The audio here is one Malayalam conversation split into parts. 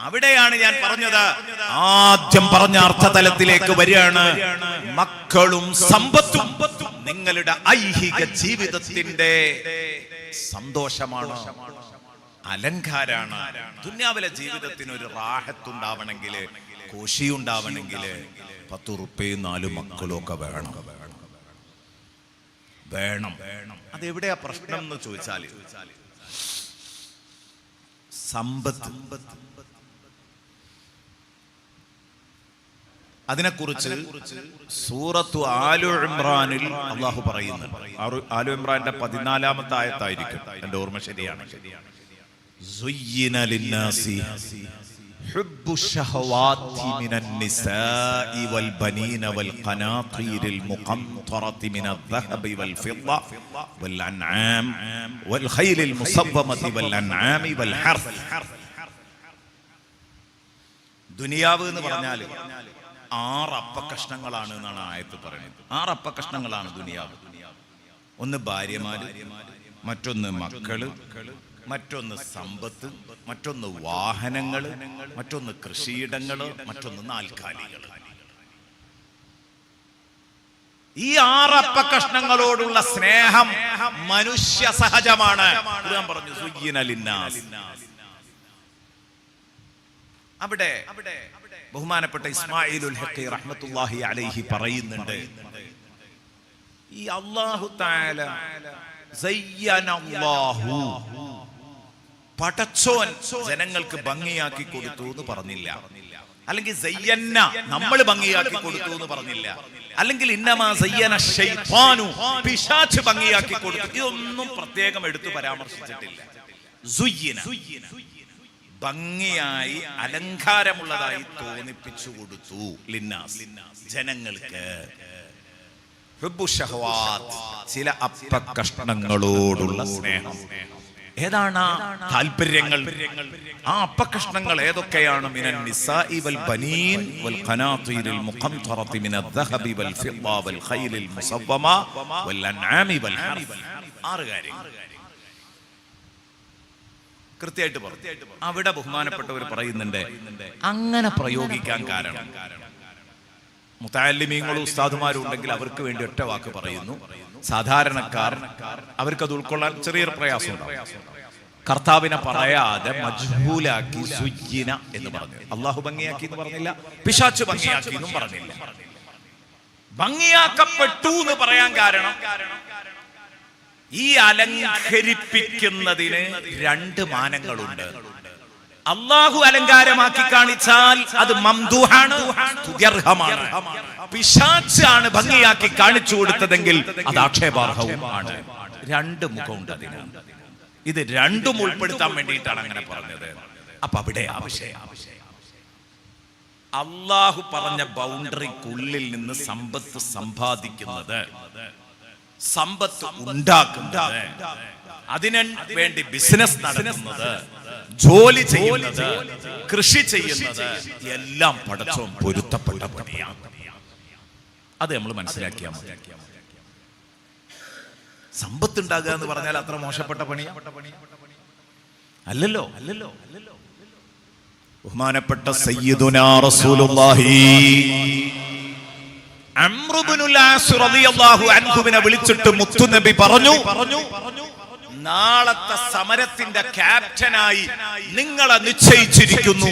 അവിടെയാണ് ഞാൻ പറഞ്ഞത്. ആദ്യം പറഞ്ഞ അർത്ഥതലത്തിലേക്ക് വരികയാണ്. മക്കളും സമ്പത്തും നിങ്ങളുടെ ഐഹിക ജീവിതത്തിന്റെ സന്തോഷമാണ്. അലങ്കാരാണ്. ദുന്യാവിലെ ജീവിതത്തിന് ഒരു റാഹത്തുണ്ടാവണമെങ്കിൽ കോശിയുണ്ടാവണമെങ്കിൽ പത്ത് ഉറുപ്പയും നാല് മക്കളും ഒക്കെ വേണം. വേണം. അതെവിടെയാ പ്രശ്നം എന്ന് ചോദിച്ചാൽ സമ്പത്ത്. അതിനെക്കുറിച്ച് സൂറത്തു ആലു ഇമ്രാനിൽ അള്ളാഹു പറയുന്നു. ആലു ഇമ്രാന്റെ പതിനാലാമത്തെ ആയത്തായിരിക്കും. എന്റെ ഓർമ്മ ശരിയാണ്. ശരിയാണ് حب الشهوات من النساء والبنين والقناطير المقنطرة من الذهب والفضة والأنعام والخيل المصومة والأنعام والحرث ദുനിയാവ് എന്ന് പറഞ്ഞാൽ ആറ് അപ്പക്കഷ്ണങ്ങളാണ് എന്നാണ് ആയത്ത് പറയുന്നത് ആറ് അപ്പക്കഷ്ണങ്ങളാണ് ദുനിയാവ് ഒന്ന് ഭാര്യമാര് മറ്റൊന്ന് മക്കള് മറ്റൊന്ന് സമ്പത്ത് മറ്റൊന്ന് വാഹനങ്ങൾ മറ്റൊന്ന് കൃഷിയിടങ്ങൾ മറ്റൊന്ന് നാൽക്കാലികൾ ഈ ആറപ്പ കഷ്ണങ്ങളോടുള്ള സ്നേഹം മനുഷ്യ സഹജമാണ് പറഞ്ഞു. അവിടെ ബഹുമാനപ്പെട്ട ഇസ്മായിലുൽ ഹക്കി അലൈഹി പറയുന്നുണ്ട് ഈ അള്ളാഹു സയ്യനല്ലാഹു പടച്ചോൻ ജനങ്ങൾക്ക് ഭംഗിയാക്കി കൊടുത്തു എന്ന് പറഞ്ഞില്ല. അല്ലെങ്കിൽ സയ്യന്ന നമ്മൾ ഭംഗിയാക്കി കൊടുത്തു എന്ന് പറഞ്ഞില്ല. അല്ലെങ്കിൽ ഇന്നമാ സയ്യന ശൈത്താനു പിശാച്ച് ഭംഗിയാക്കി കൊടുത്തു. ഇതൊന്നും പ്രത്യേകം എടുത്തു പരാമർശിച്ചിട്ടില്ല. ഭംഗിയായി അലങ്കാരമുള്ളതായി തോന്നിപ്പിച്ചു കൊടുത്തു ലിന്നാസ്. ജനങ്ങൾക്ക് ചില അപ്പ ചില അപ്പക്കഷ്ണങ്ങളോടുള്ള സ്നേഹം. ഏതാണ്? താല്പര്യങ്ങൾ ആ അപ്പകഷ്ണങ്ങൾ ഏതൊക്കെയാണ്? മിനൻ നിസാഇ വൽ ബനീൻ വൽ ഖനാതീരിൽ മുഖംതറതി മിന ഖൈലിൽ മുസവ്വമ വൽ അൻആമി വൽ ഹർഫ്. ആറ് കാര്യങ്ങൾ. കൃത്യമായിട്ട് പറഞ്ഞു അവിടെ ബഹുമാനപ്പെട്ടവർ പറയുന്നുണ്ട് അങ്ങനെ പ്രയോഗിക്കാൻ കാരണം. മുത്താലിമീങ്ങളും ഉസ്താദുമാരും ഉണ്ടെങ്കിൽ അവർക്ക് വേണ്ടി ഒറ്റ വാക്ക് പറയുന്നു. സാധാരണക്കാർ അത് ഉൾക്കൊള്ളാൻ ചെറിയൊരു പ്രയാസം. കർത്താവിനെ പറയാതെ മജ്ബൂലാക്കി സുജിന എന്ന് പറഞ്ഞു. അള്ളാഹു ഭംഗിയാക്കി എന്ന് പറഞ്ഞില്ല പിശാച്ച് ഭംഗിയാക്കി എന്നും പറഞ്ഞില്ല. ഭംഗിയാക്കപ്പെട്ടു എന്ന് പറയാൻ കാരണം ഈ അലങ്കരിപ്പിക്കുന്നതിന് രണ്ട് മാനങ്ങളുണ്ട്. അള്ളാഹു അലങ്കാരമാക്കി കാണിച്ചാൽ അത് മംദൂഹാണ് സ്തുത്യർഹമാണ് പിശാച്ചാണ് ഭംഗിയാക്കി കാണിച്ചു കൊടുത്തതെങ്കിൽ അത് ആക്ഷേപാർഹവും ആണ്. രണ്ട് മുഖമുണ്ട് അതിന്. ഇത് രണ്ടും ഉൾപ്പെടുത്താൻ വേണ്ടിയിട്ടാണ് അങ്ങനെ പറഞ്ഞത്. അപ്പൊ അവിടെ അള്ളാഹു പറഞ്ഞ ബൗണ്ടറിക്കുള്ളിൽ നിന്ന് സമ്പത്ത് സമ്പാദിക്കുന്നത് സമ്പത്ത് ഉണ്ടാക്കുന്നത് അതിനു വേണ്ടി ബിസിനസ് നടത്തുന്നത് ജോലി ചെയ്യുന്നത് കൃഷി ചെയ്യുന്നത് എല്ലാം പടച്ചവും പൊരുത്തപ്പെട്ട പണിയാണ്. അത് നമ്മൾ മനസ്സിലാക്കിയാൽ മതി. സമ്പത്ത് ഉണ്ടാകുക എന്ന് പറഞ്ഞാൽ അത്ര മോശപ്പെട്ട പണിയാ. അല്ലല്ലോ? അല്ലല്ലോ അല്ലല്ലോ ബഹുമാനപ്പെട്ട ആസ് റളിയല്ലാഹു അൻഹുവിനെ വിളിച്ചിട്ട് മുത്തുനബി പറഞ്ഞു പറഞ്ഞു നാളത്തെ സമരത്തിന്റെ ക്യാപ്റ്റനായി നിങ്ങളെ നിശ്ചയിച്ചിരിക്കുന്നു.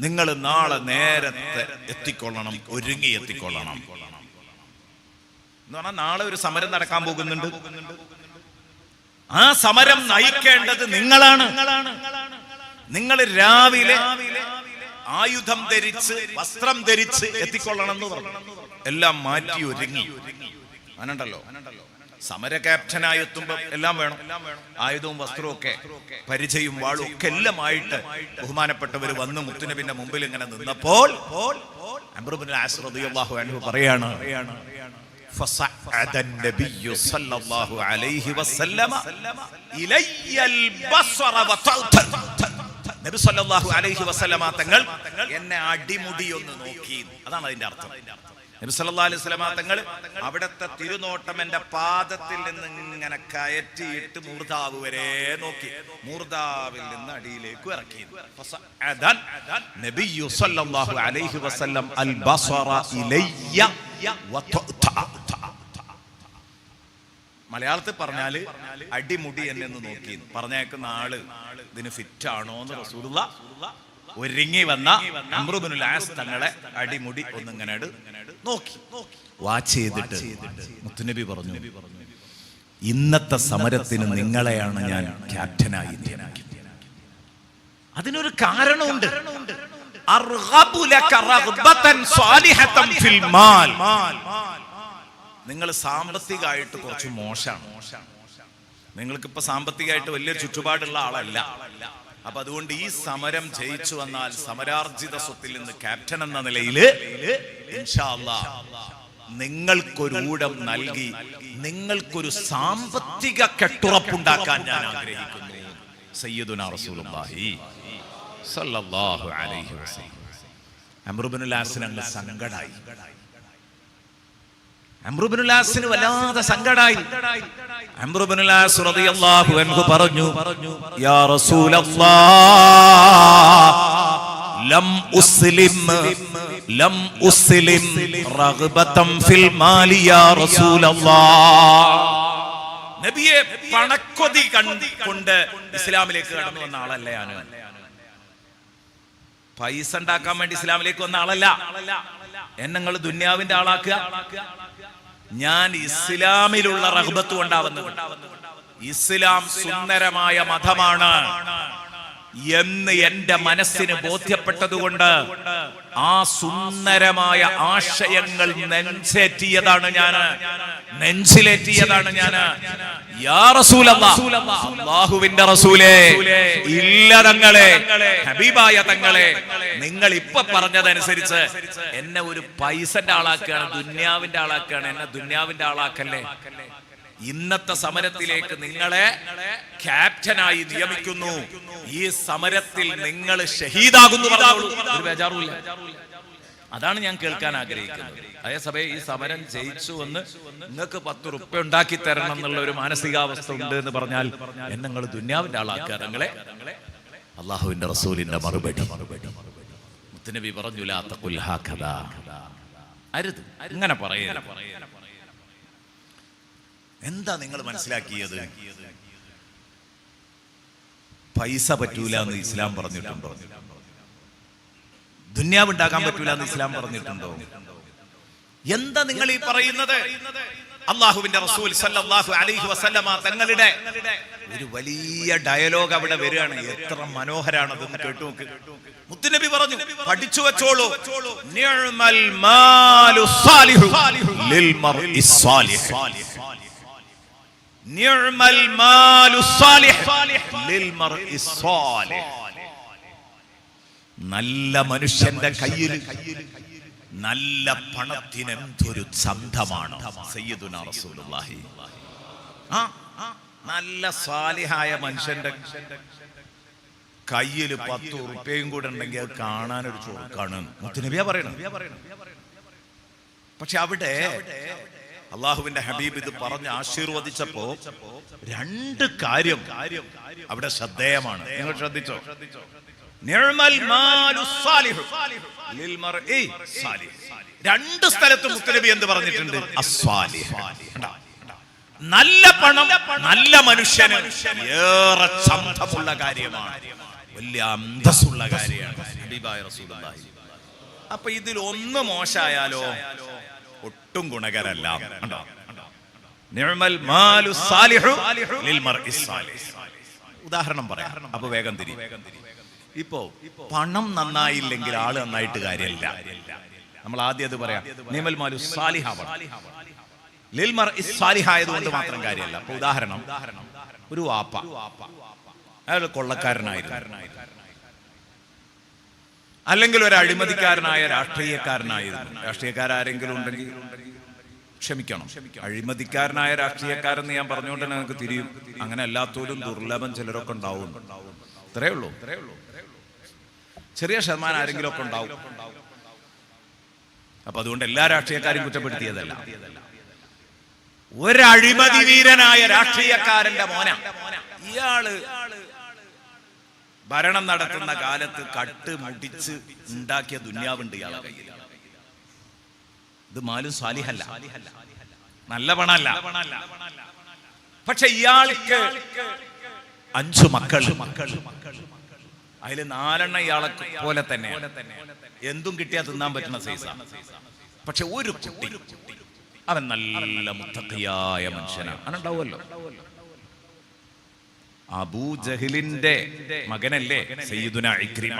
നിങ്ങൾ നാളെ നേരത്തെ എത്തിക്കൊള്ളണം ഒരുങ്ങി എത്തിക്കൊള്ളണം. എന്ന് പറഞ്ഞാൽ നാളെ ഒരു സമരം നടക്കാൻ പോകുന്നുണ്ട്. ആ സമരം നയിക്കേണ്ടത് നിങ്ങളാണ്. നിങ്ങൾ രാവിലെ ആയുധം ധരിച്ച് വസ്ത്രം ധരിച്ച് എത്തിക്കൊള്ളണം എന്ന് പറഞ്ഞു. എല്ലാം മാറ്റി ഒരുങ്ങി. അങ്ങനണ്ടല്ലോ സമര ക്യാപ്റ്റനായി എത്തുമ്പോൾ എല്ലാം വേണം. ആയുധവും വസ്ത്രവും ഒക്കെ പരിചയവും വാളും ഒക്കെ എല്ലാമായിട്ട് ബഹുമാനപ്പെട്ടവർ വന്ന് മുത്തുനബിന്റെ മുമ്പിൽ ഇങ്ങനെ നിന്നപ്പോൾ പറയാണ് നബി അലൈഹി വസല്ലമ തങ്ങൾ എന്നെ അടിമുടി ഒന്ന് നോക്കി. അതാണ് അതിന്റെ അർത്ഥം. നബി സല്ലല്ലാഹു അലൈഹി വസല്ലമ തങ്ങൾ അവിടത്തെ തിരുനോട്ടം എന്റെ പാദത്തിൽ നിന്ന് ഇങ്ങനെ കയറ്റിയിട്ട് മൂർധാവ് വരെ നോക്കി. മൂർദാവിൽ നിന്ന് അടിയിലേക്ക് ഇറക്കി മലയാളത്തിൽ പറഞ്ഞാൽ അടിമുടി എന്നെ നോക്കി പറഞ്ഞേക്കുന്ന ആൾ ഇതിന് ഫിറ്റ് ആണോ എന്ന് ഒരുങ്ങി വന്ന അമ്രുബിനുൽ ആസ് തങ്ങളെ അടിമുടി ഒന്നിങ്ങനെ നോക്കി. വാച്ച് ചെയ്തിട്ട് മുത്തുനബി പറഞ്ഞു ഇന്നത്തെ സമരത്തിന് നിങ്ങളെയാണ് ഞാൻ ക്യാപ്റ്റനായി അതിനൊരു കാരണമുണ്ട്. നിങ്ങൾ സാമ്പത്തികമായിട്ട് കുറച്ച് മോശമാണ്. നിങ്ങൾക്കിപ്പോ സാമ്പത്തികമായിട്ട് വലിയ ചുറ്റുപാടുള്ള ആളല്ല. അപ്പൊ അതുകൊണ്ട് ഈ സമരം ജയിച്ചു വന്നാൽ സമരാർജിത സ്വത്തിൽ നിന്ന് ക്യാപ്റ്റൻ എന്ന നിലയിൽ നിങ്ങൾക്കൊരു ഊഴം നൽകി നിങ്ങൾക്കൊരു സാമ്പത്തിക കെട്ടുറപ്പുണ്ടാക്കാൻ ഞാൻ ആഗ്രഹിക്കുന്നു. സയ്യിദുന റസൂലുള്ളാഹി സല്ലല്ലാഹു അലൈഹി വസല്ലം. അംറുബ്നുൽ ആസിൻ അങ്ങ് സങ്കടായി. അമ്രുബിനുലാസിന് വല്ലാതെ സങ്കടായി. അമ്രുബിനുലാസ് റളിയല്ലാഹു അൻഹു പറഞ്ഞു യാ റസൂലല്ലാഹ് ലം ഉസ്ലിം ലം ഉസ്ലിം റഗ്ബതം ഫിൽ മാലി യാ റസൂലല്ലാഹ് നബിയെ പണക്കൊതി കൊണ്ട് ഇസ്ലാമിലേക്ക് കടന്നു വന്ന ആളല്ല ഞാൻ പൈസ ഉണ്ടാക്കാൻ വേണ്ടി ഇസ്ലാമിലേക്ക് വന്ന ആളല്ല. എന്നെ നിങ്ങൾ ദുന്യാവിന്റെ ആളാക്കുക. ഞാൻ ഇസ്ലാമിലുള്ള റഹ്ബത്ത് കൊണ്ടാവുന്നത്. ഇസ്ലാം സുന്ദരമായ മതമാണ്. എന്ന് എന്റെ മനസ്സിന് ബോധ്യപ്പെട്ടതുകൊണ്ട് ആ സുന്ദരമായ ആശയങ്ങൾ നെഞ്ചേറ്റിയതാണ് ഞാൻ നെഞ്ചിലേറ്റിയതാണ് ഞാൻ അള്ളാഹുവിന്റെ റസൂലേ ഇല്ല തങ്ങളെ ഹബീബായ തങ്ങളെ നിങ്ങൾ ഇപ്പൊ പറഞ്ഞതനുസരിച്ച് എന്നെ ഒരു പൈസന്റെ ആളാക്കുകയാണ് ദുന്യാവിന്റെ ആളാക്കുകയാണ് എന്നെ ദുന്യാവിന്റെ ആളാക്കല്ലേ? ഇന്നത്തെ സമരത്തിലേക്ക് നിങ്ങളെ ക്യാപ്റ്റനായി നിയമിക്കുന്നു. ഈ സമരത്തിൽ നിങ്ങൾ ഷഹീദാകുന്നു. ഒരു അതാണ് ഞാൻ കേൾക്കാൻ ആഗ്രഹിക്കുന്നത്. അതേസമയം ഈ സമരം ജയിച്ചു എന്ന് നിങ്ങൾക്ക് പത്ത് റുപ്യ ഉണ്ടാക്കി തരണം എന്നുള്ള ഒരു മാനസികാവസ്ഥ ഉണ്ട് എന്ന് പറഞ്ഞാൽ നിങ്ങൾ ദുന്യാവിന്റെ ആളാക്കുക നിങ്ങളെ അള്ളാഹുവിന്റെ റസൂലിന്റെ മറുപടി. മുത്തനബി പറഞ്ഞു. അരുത്. അങ്ങനെ പറയുക എന്താ നിങ്ങൾ മനസ്സിലാക്കിയത്? പൈസ പറ്റൂല എന്ന് ഇസ്ലാം പറഞ്ഞിട്ടുണ്ടോ? ദുന്യാവ് ഉണ്ടാക്കാൻ പറ്റൂല എന്ന് ഇസ്ലാം പറഞ്ഞിട്ടുണ്ടോ? എന്താ നിങ്ങൾ ഈ പറയുന്നത്? അള്ളാഹുവിന്റെ റസൂൽ സല്ലല്ലാഹു അലൈഹി വസല്ലമ തങ്ങളുടെ ഒരു വലിയ ഡയലോഗ് അവിടെ വരികയാണ്. എത്ര മനോഹരാണതെന്ന് കേട്ടു നോക്ക്. മുത്തുനബി പറഞ്ഞു പഠിച്ചു വെച്ചോളൂ. മാലു സാലിഹു ലിൽ സാലിഹ് നിഅ്മൽ മാലു സാലിഹ് ലിൽ മർഇ സാലിഹ് നല്ല മനുഷ്യന്റെ കയ്യിൽ നല്ല പണത്തിന് എന്തൊരു ചന്തമാണ് ആ നല്ല സ്വാലിഹായ മനുഷ്യന്റെ കയ്യിൽ പത്ത് ഉറുപ്പ്യയും കൂടെ ഉണ്ടെങ്കിൽ അത് കാണാനൊരു ചുരുക്കാണ് മുത്തുനബിയാ പറയണം പക്ഷെ അവിടെ അള്ളാഹുവിന്റെ ഹബീബ് ഇത് പറഞ്ഞ് ആശീർവദിച്ചപ്പോ രണ്ട് കാര്യം അവിടെ ശ്രദ്ധേയമാണ്. നിങ്ങൾ ശ്രദ്ധിച്ചോ. രണ്ട് സ്ഥലത്ത് മുത്തനബി എന്ത് പറഞ്ഞിട്ടുണ്ട്? നല്ല പണം നല്ല മനുഷ്യന് ഏറെ ചന്തമുള്ള കാര്യമാണ്. വലിയ അന്തസ്സുള്ള കാര്യമാണ്. ഹബീബായ റസൂലുള്ളാഹി. അപ്പൊ ഇതിൽ ഒന്ന് മോശമായാലോ? ഒട്ടും ഗുണകരല്ല. ഉദാഹരണം പറയാം. അപ്പൊ വേഗം തിരി. ഇപ്പോ പണം നന്നായില്ലെങ്കിൽ ആൾ നന്നായിട്ട് കാര്യമില്ല. നമ്മൾ ആദ്യം അത് പറയാം. നിമൽ മാലു ലിൽമർ സാലിഹായതുകൊണ്ട് മാത്രം കാര്യമല്ല. ഉദാഹരണം. ഒരു വാപ്പ. അയാൾ കൊള്ളക്കാരനായിരുന്നു. അല്ലെങ്കിൽ ഒരു അഴിമതിക്കാരനായ രാഷ്ട്രീയക്കാരനായിരുന്നു. രാഷ്ട്രീയക്കാരെങ്കിലും ഉണ്ടെങ്കിൽ ക്ഷമിക്കണം. അഴിമതിക്കാരനായ രാഷ്ട്രീയക്കാരെന്ന് ഞാൻ പറഞ്ഞുകൊണ്ട് തന്നെ തിരിയും. അങ്ങനെ അല്ലാത്തവരും ദുർലഭം ചിലരൊക്കെ ഉണ്ടാവും. ഇത്രയേ ഉള്ളൂ. ചെറിയ ശതമാനം ആരെങ്കിലും ഒക്കെ ഉണ്ടാവും. അപ്പൊ അതുകൊണ്ട് എല്ലാ രാഷ്ട്രീയക്കാരും കുറ്റപ്പെടുത്തിയതല്ല. ഒരഴിമതി വീരനായ രാഷ്ട്രീയക്കാരന്റെ മോന. ഇയാൾ ഭരണം നടത്തുന്ന കാലത്ത് കട്ട് മുടിച്ച് ഉണ്ടാക്കിയ ദുന്യാവുണ്ട് ഇയാളെ കയ്യിൽ ഇത് മാലും സ്വാലിഹല്ല നല്ല പണല്ല പക്ഷെ ഇയാൾക്ക് അഞ്ചു മക്കൾ മക്കൾ അതിൽ നാലെണ്ണ ഇയാളെ പോലെ തന്നെ എന്തും കിട്ടിയാ തിന്നാൻ പറ്റുന്ന സൈസ. പക്ഷെ ഒരു കുട്ടി അവൻ നല്ല മുത്തക്കയായ മനുഷ്യനാണ് അവനുണ്ടാവുമല്ലോ അബൂ ജഹിലിന്റെ മകനല്ലേ സയ്യിദുന ഇക്രിമ.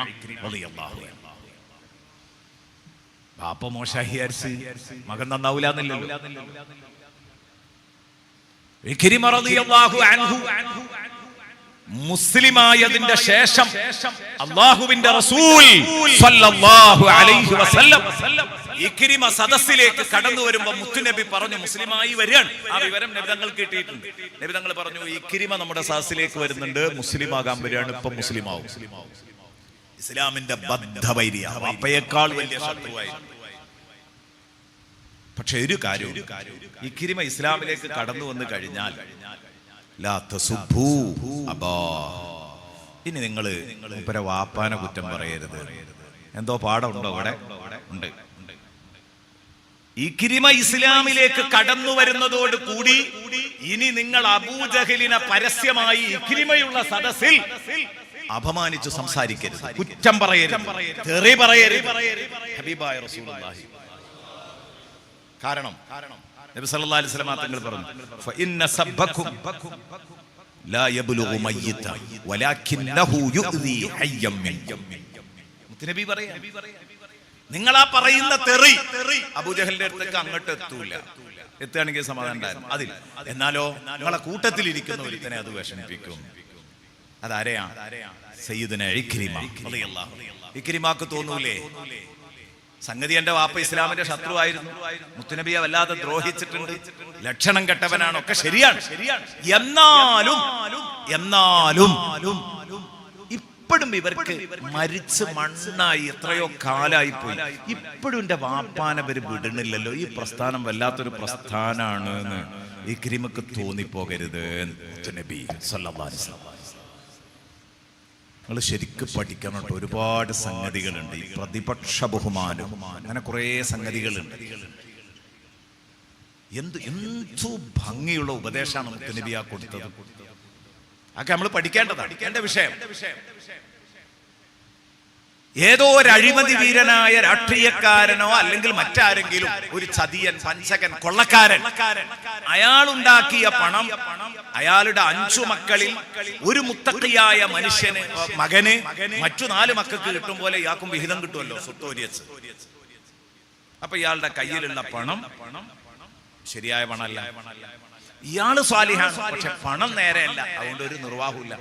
ബാപ്പ മോശമായി വിചാരിച്ച് മകൻ നന്നാവൂലെന്നല്ലോ ഇക്രിമ റളിയല്ലാഹു അൻഹു. മുസ്ലിമായതിന്റെ ശേഷം അള്ളാഹുവിന്റെ റസൂൽ അലൈഹി വസല്ലം ഇക്രിമ സദസ്സിലേക്ക് കടന്നു വരുമ്പോ മുത്തുനബി പറഞ്ഞു മുസ്ലിമായി വരികയാണ്. ആ വിവരം നബിതങ്ങൾ കിട്ടിയിട്ടുണ്ട്. നബിതങ്ങൾ പറഞ്ഞു ഇക്രിമ നമ്മുടെ സദസ്സിലേക്ക് വരുന്നുണ്ട് മുസ്ലിം ആകാൻ വരികയാണ് ഇപ്പൊ മുസ്ലിം ആവും ഇസ്ലാമിന്റെ ബദ്ധവൈര്യ അപ്പയേക്കാൾ വലിയ ശത്രുവായിരുന്നു പക്ഷെ ഒരു കാര്യം ഇക്രിമ ഇസ്ലാമിലേക്ക് കടന്നു വന്നു കഴിഞ്ഞാൽ. ഇനി നിങ്ങൾ മൂപ്പരെ വാപ്പാനെ കുറ്റം പറയരുത്. എന്തോ പാഠമുണ്ടോ അവിടെ? ഉണ്ട്. ഇക്കിരിമ ഇസ്ലാമിലേക്ക് കടന്നു വരുന്നതോട് കൂടി ഇനി നിങ്ങൾ അബൂജഹലിനെ പരസ്യമായി ഇക്രിമയുള്ള സദസ്സിൽ അപമാനിച്ചു സംസാരിക്കരുത്. കുറ്റം പറയരുത്. തെറി പറയരുത്. ഹബീബായ റസൂലുള്ളാഹി. കാരണം നബി സല്ലല്ലാഹു അലൈഹി വസല്ലം തങ്ങൾ പറഞ്ഞു ഫഇന്ന സബ്ബക്കും ലാ യബ്ലുഗു മയ്യിത വലാകിന്നഹു യുഅ്ദി ഹയ്യം മിൻകും. മുത്തനബി പറയാ നിങ്ങൾ ആ പറയുന്ന തെറി അബൂജഹലിന്റെ അടുത്തേക്ക് അങ്ങോട്ട് എത്തൂല. എത്തുകയാണെങ്കിൽ സമാധാനം ഉണ്ടായിരുന്നു. അതിൽ എന്നാലോ നിങ്ങളെ കൂട്ടത്തിൽ ഇരിക്കുന്ന ഒരുത്തനെ അത് വിഷമിപ്പിക്കും. അതാരെയാ? സയ്യിദിനെ ഇക്രിമ. ഇക്രിമാക്ക് തോന്നൂലേ? സംഗതി എന്റെ വാപ്പ ഇസ്ലാമിന്റെ ശത്രുവായിരുന്നു. മുത്തുനബിയെ വല്ലാതെ ദ്രോഹിച്ചിട്ടുണ്ട്. ലക്ഷണം കെട്ടവനാണ്. ഒക്കെ ശരിയാണ്. എന്നാലും എന്നാലും ഇപ്പോഴും ഇവർക്ക് മരിച്ച് മണ്ണായി എത്രയോ കാലായി പോയി. ഇപ്പോഴും എന്റെ വാപ്പാനെ വിടണില്ലല്ലോ ഈ പ്രസ്ഥാനം വല്ലാത്തൊരു പ്രസ്ഥാനാണ് എന്ന് ഈ ക്രിമക്ക് തോന്നിപ്പോകരുത് മുത്തുനബി സല്ലല്ലാഹു അലൈഹി വസല്ലം നിങ്ങൾ ശരിക്കും പഠിക്കണം കേട്ടോ ഒരുപാട് സംഗതികളുണ്ട്. ഈ പ്രതിപക്ഷ ബഹുമാനം അങ്ങനെ കുറേ സംഗതികളുണ്ട്. എന്ത് എന്തു ഭംഗിയുള്ള ഉപദേശമാണ് നമുക്ക് ആ കൊടുത്തത്. അതൊക്കെ നമ്മൾ പഠിക്കേണ്ടതാണ്. എന്റെ വിഷയം. ഏതോ ഒരു അഴിമതി വീരനായ രാഷ്ട്രീയക്കാരനോ അല്ലെങ്കിൽ മറ്റാരെങ്കിലും ഒരു ചതിയൻ വഞ്ചകൻ കൊള്ളക്കാരൻ അയാളുണ്ടാക്കിയ പണം അയാളുടെ അഞ്ചു മക്കളിൽ ഒരു മുത്തക്കിയായ മനുഷ്യന് മകന് മറ്റു നാല് മക്കൾക്ക് കിട്ടും പോലെ ഇയാൾക്കും വിഹിതം കിട്ടുമല്ലോ സുത്തോരിയച്ച് അപ്പൊ ഇയാളുടെ കയ്യിലുള്ള പണം ശരിയായ പണമല്ല. ഇയാൾ സ്വാലിഹാണ്. പക്ഷെ പണം നേരെയല്ല. അതുകൊണ്ട് ഒരു നിർവാഹമില്ല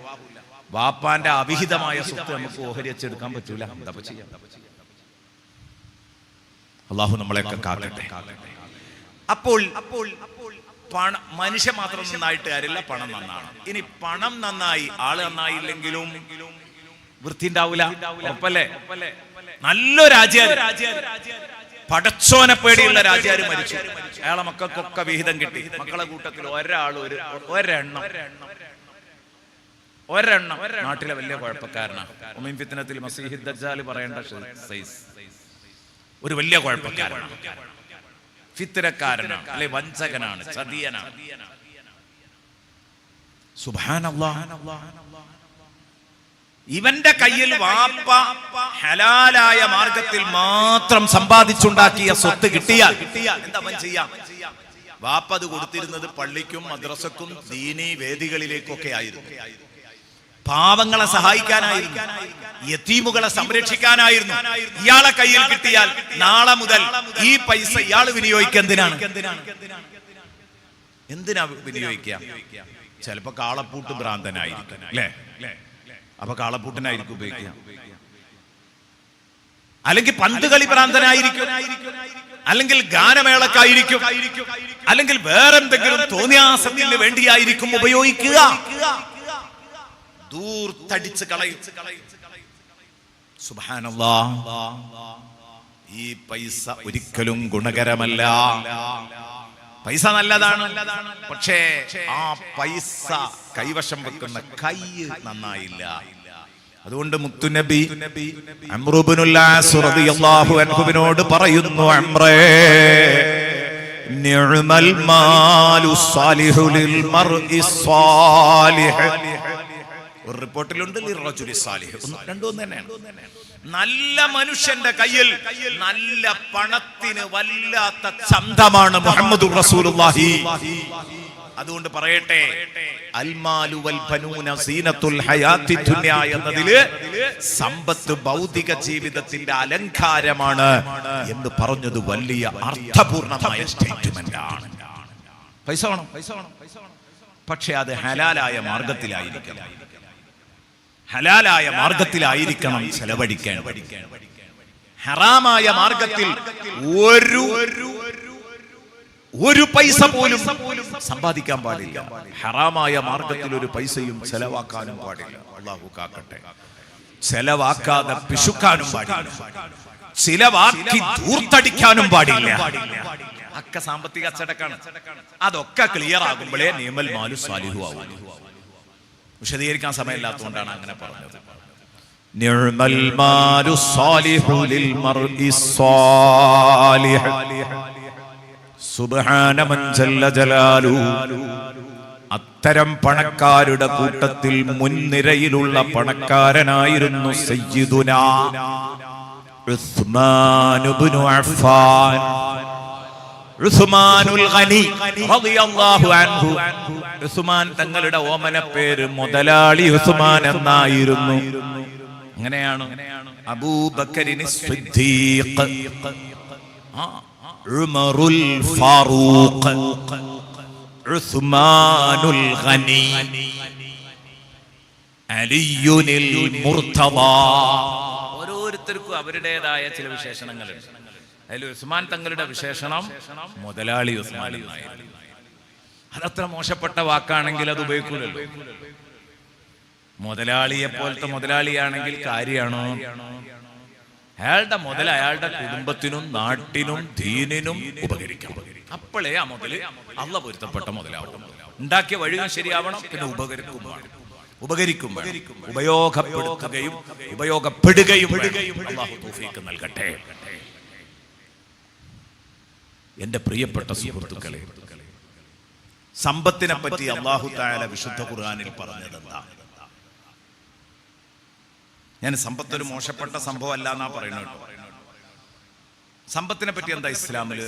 വാപ്പാന്റെ അവിഹിതമായ സ്വത്ത് നമുക്ക് ഓഹരിച്ചെടുക്കാൻ പറ്റൂല. എന്താ ഇപ്പൊ ചെയ്യാം? അള്ളാഹു നമ്മളെയൊക്കെ കാക്കട്ടെ. അപ്പോൾ അപ്പോൾ പണം മനുഷ്യ മാത്രം നന്നായിട്ട് കാര്യമില്ല പണം നന്നാണ് ഇനി പണം നന്നായി ആൾ നന്നായില്ലെങ്കിലും വൃത്തി ഉണ്ടാവൂല. നല്ല നല്ലൊരു രാജ്യം പടച്ചോനെ പേടിയുള്ള രാജ്യാര് മരിച്ചു. അയാളെ മക്കൾക്കൊക്കെ വിഹിതം കിട്ടി. മക്കളെ കൂട്ടത്തിൽ ഒരാൾ ഒരു ഒരെണ്ണം. ഒരെണ്ണം. നാട്ടിലെ വലിയ കുഴപ്പക്കാരനാണ്. ഫിത്തനത്തിൽ മസീഹി പറയേണ്ട സൈസ് ഒരു വലിയ കുഴപ്പക്കാരനാണ്. ഫിത്തരക്കാരനാണ് അല്ലെ വഞ്ചകനാണ്. ചതിയനാണ്. ഇവന്റെ കയ്യിൽ വാപ്പ ഹലാലായ മാർഗത്തിൽ മാത്രം സമ്പാദിച്ചുണ്ടാക്കിയ സ്വത്ത് കിട്ടിയാൽ എന്താ ചെയ്യാം? വാപ്പ അത് കൊടുത്തിരുന്നത് പള്ളിക്കും മദ്രസക്കും ദീനി വേദികളിലേക്കൊക്കെ ആയിരുന്നു. പാവങ്ങളെ സഹായിക്കാനായിരുന്നു. യത്തീമുകളെ സംരക്ഷിക്കാനായിരുന്നു. ഇയാളെ കയ്യിൽ കിട്ടിയാൽ നാളെ മുതൽ ഈ പൈസ ഇയാൾ വിനിയോഗിക്കുക എന്തിനാണ്? എന്തിനാ വിനിയോഗിക്കുക? ചിലപ്പോ കാളപ്പൂട്ട് ഭ്രാന്തനായിരിക്കും അല്ലേ? അപ്പൊ കാളപ്പൂട്ടിനായിരിക്കും ഉപയോഗിക്കുക. അല്ലെങ്കിൽ പന്ത് കളി ഭ്രാന്തനായിരിക്കും. അല്ലെങ്കിൽ ഗാനമേളക്കായിരിക്കും. അല്ലെങ്കിൽ വേറെന്തെങ്കിലും തോന്നിയാസത്തിന് വേണ്ടിയായിരിക്കും ഉപയോഗിക്കുക. ദൂർത്തടിച്ച് കളയും. ഈ പൈസ ഒരിക്കലും ഗുണകരമല്ല. പൈസ നല്ലതാണ്. പക്ഷേ ആ പൈസ കൈവശം വെക്കുന്ന കൈ നന്നായില്ല. അതുകൊണ്ട് മുത്തുനബി അൻഹുവിനോട് പറയുന്നു അമ്രേ മാലു സാലിഹു ലിൽ മർഇ സാലിഹ് ഒരു റിപ്പോർട്ടിലുണ്ട് രണ്ടും ഒന്ന് തന്നെയാണ്. നല്ല മനുഷ്യന്റെ കയ്യിൽ നല്ല പണത്തിന് വല്ലാത്ത ചന്തമാണ് മുഹമ്മദ് റസൂലുള്ളാഹി. അതുകൊണ്ട് പറയട്ടെ അൽമാലു വൽ ബനൂന സീനത്തുൽ ഹയാത്തി ദുനിയ എന്നതിൽ സമ്പത്ത് ഭൗതിക ജീവിതത്തിന്റെ അലങ്കാരമാണ് എന്ന് പറഞ്ഞത് വലിയ അർത്ഥപൂർണമായ സ്റ്റേറ്റ്മെന്റ് ആണ്. പൈസ വേണം? പൈസ വേണം? പൈസ വേണം? പക്ഷെ അത് ഹലാലായ മാർഗത്തിലായിരിക്കണം. ഹലാലായ മാർഗത്തിലായിരിക്കണം ചെലവഴിക്കേണ്ടത്. ഹറാമായ മാർഗത്തിൽ ഒരു ഒരു പൈസ പോലും സമ്പാദിക്കാൻ പാടില്ല. ഹറാമായ മാർഗത്തിൽ ഒരു പൈസയും ചെലവാക്കാനും പാടില്ല. അള്ളാഹു കാക്കട്ടെ. ചെലവാക്കാതെ പിശുക്കാനും പാടില്ല. ചിലവാക്കി ദൂർത്തടിക്കാനും പാടില്ല. ഒക്കെ സാമ്പത്തിക അച്ചടക്കാണ്. അതൊക്കെ ക്ലിയർ ആകുമ്പോഴേ നിയമൽ മാലു സാലിഹു ആവും. വിശദീകരിക്കാൻ സമയമില്ലാത്തതുകൊണ്ടാണ് അങ്ങനെ പറഞ്ഞത്. അത്തരം പണക്കാരുടെ കൂട്ടത്തിൽ മുൻനിരയിലുള്ള പണക്കാരനായിരുന്നു സയ്യിദുന ഉസ്മാൻ തങ്ങളുടെ ഓമന പേര് മുതലാളി ഉസ്മാൻ എന്നായിരുന്നു. അങ്ങനെയാണ് അബൂബക്കരിന് ഉമറുൽ ഫാറൂഖ്. ഉസ്മാനുൽ ഖനി അലിയുനിൽ ഓരോരുത്തർക്കും അവരുടേതായ ചില വിശേഷണങ്ങളുണ്ട്. അതിൽ ഉസ്മാൻ തങ്ങളുടെ വിശേഷണം മുതലാളി ഉസ്മാൻ അതത്ര മോശപ്പെട്ട വാക്കാണെങ്കിൽ അത് ഉപയോഗിക്കൂലല്ലോ. മുതലാളിയെ പോലത്തെ മുതലാളിയാണെങ്കിൽ കാര്യമാണോ? അയാളുടെ മുതൽ അയാളുടെ കുടുംബത്തിനും നാട്ടിനും ദീനിനും ഉപകരിക്കണം. അപ്പോഴേ ആ മുതൽ അള്ള പൊരുത്തപ്പെട്ട മുതലാവണം ഉണ്ടാക്കിയ വഴിയും ശരിയാവണം പിന്നെ ഉപകരിക്കും ഉപകരിക്കും. ഉപയോഗപ്പെടുത്തുകയും ഉപയോഗപ്പെടുകയും നൽകട്ടെ. എന്റെ പ്രിയപ്പെട്ട സുഹൃത്തുക്കളെ സമ്പത്തിനെ പറ്റി അള്ളാഹു തായാല വിശുദ്ധ ഖുർആനിൽ പറഞ്ഞത് എന്താ ഞാൻ സമ്പത്ത് ഒരു മോശപ്പെട്ട സംഭവം അല്ല എന്നാ പറയുന്നത് സമ്പത്തിനെ പറ്റി എന്താ ഇസ്ലാമിൽ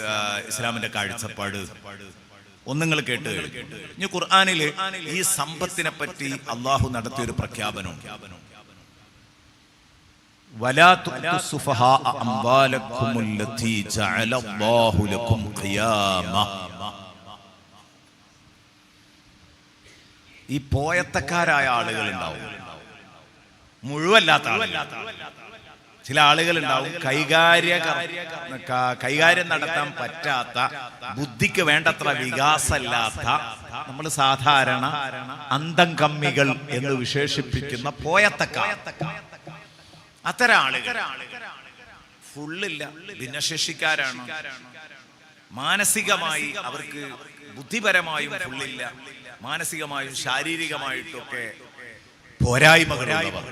ഇസ്ലാമിന്റെ കാഴ്ചപ്പാട്? ഒന്നുങ്ങൾ കേട്ട്. ഇനി ഖുർആനിൽ ഈ സമ്പത്തിനെ പറ്റി അള്ളാഹു നടത്തിയ ഒരു പ്രഖ്യാപനം. ولا تؤتوا السفهاء أموالكم التي جعل الله لكم قياما ഈ പോയത്തക്കാരായ ആളുകൾ ഉണ്ടാവും മുഴുവല്ലാത്ത ആളുകൾ ചില ആളുകൾ ഉണ്ടാവും കൈകാര്യ ക- കൈകാര്യം നടത്താൻ പറ്റാത്ത ബുദ്ധിക്ക് വേണ്ടത്ര വികാസമില്ലാത്ത നമ്മൾ സാധാരണ അന്തം കമ്മികൾ എന്ന് വിശേഷിപ്പിക്കുന്ന പോയത്തക്കാർ അത്തരം ആളുകൾ ഫുള്ളില്ല. ഭിന്നശേഷിക്കാരാണ്. മാനസികമായി അവർക്ക് ബുദ്ധിപരമായും ഫുള്ളില്ല. മാനസികമായും ശാരീരികമായിട്ടൊക്കെ പോരായ്മകളുള്ളവർ.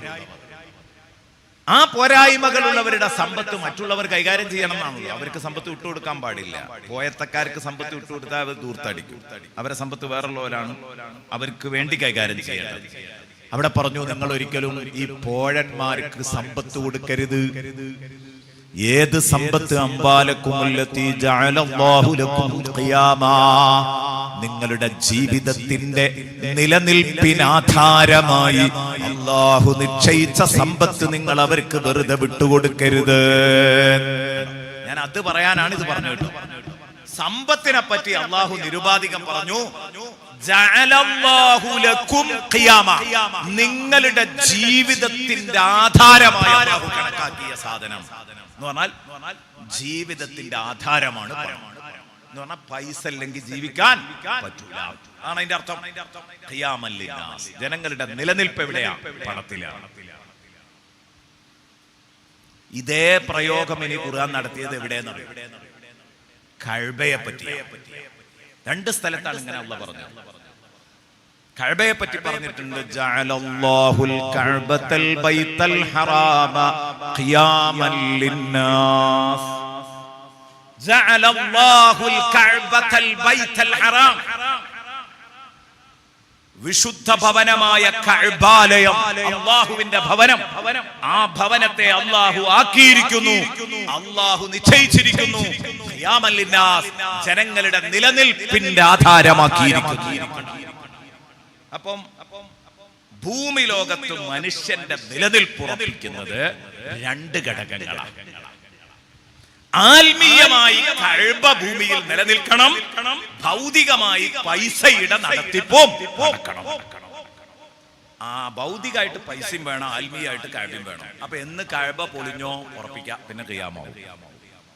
ആ പോരായ്മകളുള്ളവരുടെ സമ്പത്ത് മറ്റുള്ളവർ കൈകാര്യം ചെയ്യണം എന്നാണല്ലോ അവർക്ക് സമ്പത്ത് വിട്ടുകൊടുക്കാൻ പാടില്ല. പോയത്തക്കാർക്ക് സമ്പത്ത് വിട്ടുകൊടുത്താൽ അവർ ദൂർത്തടിക്കും. അവരെ സമ്പത്ത് വേറുള്ളവരാണ്. അവർക്ക് വേണ്ടി കൈകാര്യം ചെയ്യേണ്ടത്. അവിടെ പറഞ്ഞു നിങ്ങൾ ഒരിക്കലും ഈ പോഴന്മാർക്ക് സമ്പത്ത് കൊടുക്കരുത്. ഏത് സമ്പത്ത് നിങ്ങളുടെ ജീവിതത്തിന്റെ നിലനിൽപ്പിനാധാരമായി അള്ളാഹു നിശ്ചയിച്ച സമ്പത്ത് നിങ്ങൾ അവർക്ക് വെറുതെ വിട്ടുകൊടുക്കരുത്. ഞാൻ അത് പറയാനാണ് ഇത് പറഞ്ഞു സമ്പത്തിനെ പറ്റി അള്ളാഹു നിരുപാധികം പറഞ്ഞു. നിങ്ങളുടെ ജീവിതത്തിന്റെ ആധാരമായ കണക്കാക്കിയ സാധനം. എന്ന് പറഞ്ഞാൽ ജീവിതത്തിന്റെ ആധാരമാണ് എന്ന് പറഞ്ഞാൽ പൈസ അല്ലെങ്കിൽ ജീവിക്കാൻ പറ്റൂല. ആണ് അതിന്റെ അർത്ഥം. ജനങ്ങളുടെ നിലനിൽപ്പ് എവിടെയാണ് പണത്തിലാണ്. ഇതേ പ്രയോഗം ഇനി ഖുർആൻ നടത്തിയത് എവിടെയെന്ന് കഴിവയെ പറ്റി രണ്ട് സ്ഥലത്താണ് ഇങ്ങനെ അള്ള പറഞ്ഞത്. കഴബയെ പറ്റി പറഞ്ഞിട്ടുണ്ട്. ജഅലല്ലാഹുൽ കഅബതൽ ബൈത്തൽ ഹറാമ ഖിയാമൻ ലിന്നാസ്. ജഅലല്ലാഹുൽ കഅബതൽ ബൈത്തൽ ഹറാം. വിശുദ്ധ ഭവനമായ കഅബാലയം അള്ളാഹുവിന്റെ ഭവനം. ആ ഭവനത്തെ അള്ളാഹു ആക്കിയിരിക്കുന്നു. അള്ളാഹു നിശ്ചയിച്ചിരിക്കുന്നു. ജനങ്ങളുടെ നിലനിൽപ്പിന്റെ ആധാരമാക്കിയിരിക്കുന്നു. അപ്പം അപ്പം ഭൂമി ലോകത്ത് മനുഷ്യന്റെ നിലനിൽപ്പ് ഉറപ്പിക്കുന്നത് രണ്ട് ഘടകങ്ങളാണ് ആത്മീയമായി കഴിവ ഭൂമിയിൽ നിലനിൽക്കണം ഭൗതികമായി പൈസയുടെ നടത്തിപ്പും ആ ഭൗതികമായിട്ട് പൈസയും വേണം ആത്മീയമായിട്ട് കഴിവും വേണം. അപ്പൊ എന്ന് കഴിവ പൊളിഞ്ഞോ ഉറപ്പിക്കാം പിന്നെ ചെയ്യാമോ?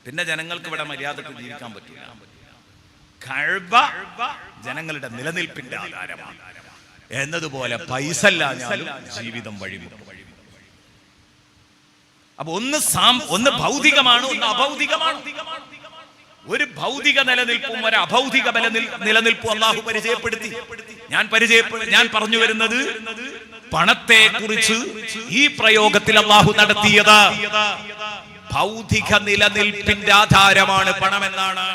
പിന്നെ ജനങ്ങൾക്ക് ഇവിടെ മര്യാദയ്ക്ക് ജീവിക്കാൻ പറ്റില്ല കഴിവ ജനങ്ങളുടെ നിലനിൽപ്പിന്റെ ആധാരമാണ്. എന്നതുപോലെ പൈസ ജീവിതം വഴിമുട്ടും അപ്പൊ ഒന്ന് സാം ഒന്ന് ഭൗതികമാണ് ഒന്ന് അഭൗതികമാണ്. ഒരു ഭൗതിക നിലനിൽപ്പും ഒരു അഭൗതിക നിലനിൽപ്പും അള്ളാഹു പരിചയപ്പെടുത്തി. ഞാൻ പരിചയപ്പെ ഞാൻ പറഞ്ഞു വരുന്നത് പണത്തെ കുറിച്ച് ഈ പ്രയോഗത്തിൽ അള്ളാഹു നടത്തിയത്. ഭൗതിക നിലനിൽപ്പിന്റെ ആധാരമാണ് പണമെന്നാണ്.